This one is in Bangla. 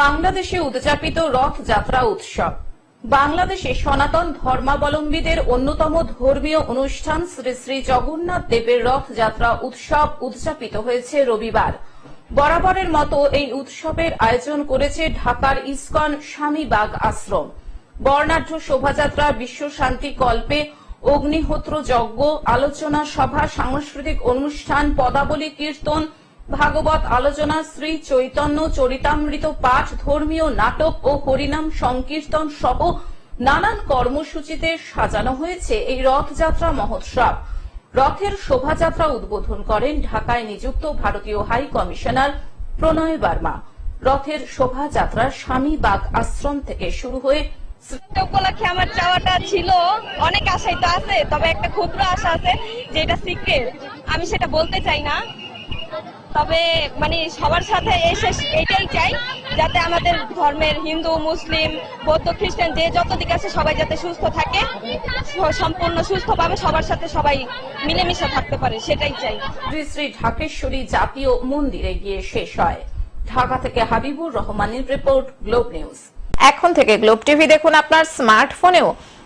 বাংলাদেশে উদযাপিত রথযাত্রা উৎসব। বাংলাদেশে সনাতন ধর্মাবলম্বীদের অন্যতম ধর্মীয় অনুষ্ঠান শ্রী শ্রী জগন্নাথ দেবের রথযাত্রা উৎসব উদযাপিত হয়েছে রবিবার। বরাবরের মতো এই উৎসবের আয়োজন করেছে ঢাকার ইসকন স্বামীবাগ আশ্রম। বর্ণাঢ্য শোভাযাত্রা, বিশ্ব শান্তি কল্পে, অগ্নিহোত্র যজ্ঞ, আলোচনা সভা, সাংস্কৃতিক অনুষ্ঠান, পদাবলী, কীর্তন ভাগবত আলোচনা, শ্রী চৈতন্য চরিতামৃত পাঠ, ধর্মীয় নাটক ও হরিনাম সংকীর্তন সহ নানান কর্মসূচিতে সাজানো হয়েছে এই রথযাত্রা মহোৎসব। রথের শোভাযাত্রা উদ্বোধন করেন ঢাকায় নিযুক্ত ভারতীয় হাই কমিশনার প্রণয় বার্মা। রথের শোভাযাত্রা স্বামীবাগ আশ্রম থেকে শুরু হয়ে উপলক্ষে আমার চাওয়াটা ছিল। অনেক আশাই তো আছে, তবে একটা ক্ষুদ্র আশা আছে যে এটা সিক্রেট আমি সেটা বলতে চাই না। তবে মানে সবার সাথে এসে এটাই চাই যাতে আমাদের ধর্মের হিন্দু মুসলিম বৌদ্ধ খ্রিস্টান যে যত দিক আছে সবাই যাতে সুস্থ থাকে সম্পূর্ণ সুস্থভাবে সবার সাথে সবাই মিলেমিশে থাকতে পারে সেটাই চাই। শ্রী শ্রী ঢাকেশ্বরী জাতীয় মন্দিরে গিয়ে শেষ হয়। ঢাকা থেকে হাবিবুর রহমানের রিপোর্ট গ্লোব নিউজ। এখন থেকে গ্লোব টিভি দেখুন আপনার স্মার্টফোনেও।